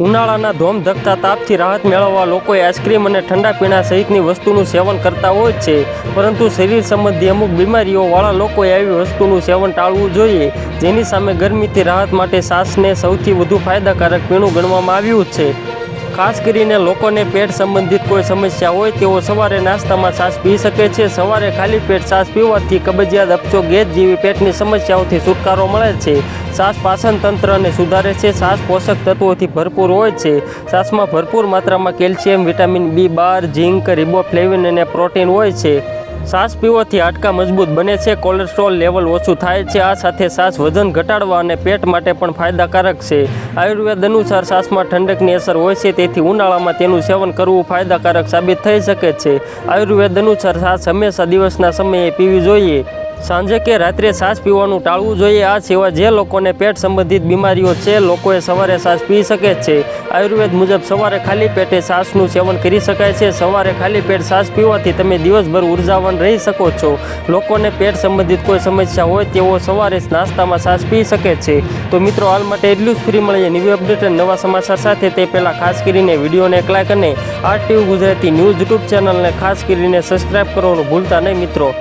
ઉનાળાના ધોમધકતા તાપથી રાહત મેળવવા લોકોએ આઈસ્ક્રીમ અને ઠંડા પીણા સહિતની વસ્તુનું સેવન કરતા હોય છે. પરંતુ શરીર સંબંધી અમુક બીમારીઓવાળા લોકોએ આવી વસ્તુનું સેવન ટાળવું જોઈએ. જેની સામે ગરમીથી રાહત માટે શ્વાસને સૌથી વધુ ફાયદાકારક પીણું ગણવામાં આવ્યું છે. ખાસ કરીને લોકોને પેટ સંબંધિત કોઈ સમસ્યા હોય, તેઓ સવારે નાસ્તામાં છાશ પી શકે છે. સવારે ખાલી પેટ છાશ પીવાથી કબજિયાત અપચો ગેસ જેવી પેટની સમસ્યાઓથી છુટકારો મળે છે. છાશ પાચન તંત્રને સુધારે છે. છાશ પોષક તત્વોથી ભરપૂર હોય છે. છાશમાં ભરપૂર માત્રામાં કેલ્શિયમ, વિટામિન બી બાર, ઝીંક, રિબોફ્લેવિન અને પ્રોટીન હોય છે. શ્વાસ પીવાથી હાડકાં મજબૂત બને છે. કોલેસ્ટ્રોલ લેવલ ઓછું થાય છે. આ સાથે શ્વાસ વજન ઘટાડવા અને પેટ માટે પણ ફાયદાકારક છે. આયુર્વેદ અનુસાર શ્વાસમાં ઠંડકની અસર હોય છે, તેથી ઉનાળામાં તેનું સેવન કરવું ફાયદાકારક સાબિત થઈ શકે છે. આયુર્વેદ અનુસાર શ્વાસ હંમેશા દિવસના સમયે પીવી જોઈએ. સાંજે કે રાત્રે શ્વાસ પીવાનું ટાળવું જોઈએ. આ સિવાય જે લોકોને પેટ સંબંધિત બીમારીઓ છે, લોકોએ સવારે શ્વાસ પી શકે છે. આયુર્વેદ મુજબ સવારે ખાલી પેટે શ્વાસનું સેવન કરી શકાય છે. સવારે ખાલી પેટ શ્વાસ પીવાથી તમે દિવસભર ઉર્જાવાન રહી શકો છો. લોકોને પેટ સંબંધિત કોઈ સમસ્યા હોય, તેઓ સવારે નાસ્તામાં શ્વાસ પી શકે છે. તો મિત્રો, હાલ માટે એટલું જ. ફ્રી મળીએ નવી અપડેટ અને નવા સમાચાર સાથે. તે પહેલાં ખાસ કરીને વિડીયોને એક લાઈક અને R TV Gujarati news YouTube ચેનલને ખાસ કરીને સબસ્ક્રાઈબ કરવાનું ભૂલતા નહીં મિત્રો.